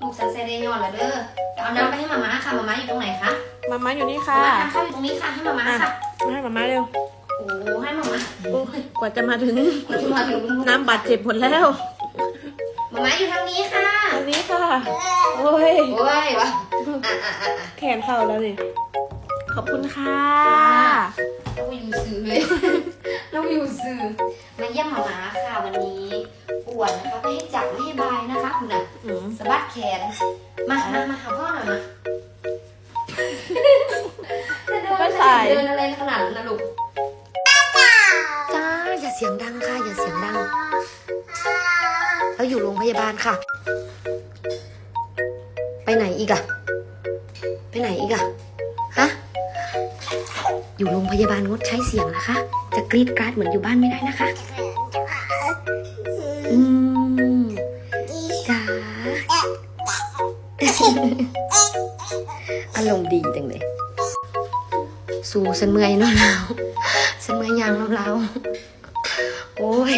ลูกสันเซเรยอนเหรอเด้อเดี๋ยวเอาน้ำไปให้มาม่าค่ะมาม่าอยู่ตรงไหนคะมาม่าอยู่นี่มาค่ะ ม่าทานข้าวอยู่ตรงนี้ค่ะให้มาม่าค่ะมาให้มาม่าเร็วโอ้ให้มาม่าโอ้ยกว่าจะมาถึงมาถึงมาถึงน้ำบาดเจ็บหมดแล้วมาม่าอยู่ทางนี้ค่ะ อันนี้ค่ะ โอ้ย โอ้ยวะอะอะอะอะแขนเข้าแล้วนี่ ขอบคุณค่ะ เราอยู่สื่อเลยเราอยู่สื่อมาเยี่ยมมาม่าค่ะวันนี้ป่วนนะคะไม่ให้จับไม่ให้บายนะคะคุณน่ะอืม สะบัดแขน มามามาหาพ่อหน่อยมาจะเดินก็ใส่เดินอะไรขนาดนั้นนะลูกจ้าอย่าเสียงดังค่ะ อย่าเสียงดัง เราอยู่โรงพยาบาลค่ะ ไปไหนอีกอะไปไหนอีกอะฮะ อยู่โรงพยาบาลงดใช้เสียงนะคะ จะกรีดกราดเหมือนอยู่บ้านไม่ได้นะคะ อารมณ์ดีจังเลย สู่ฉันเมื่อยเนแล้วฉันเมื่อยยางเราเราโอ้ย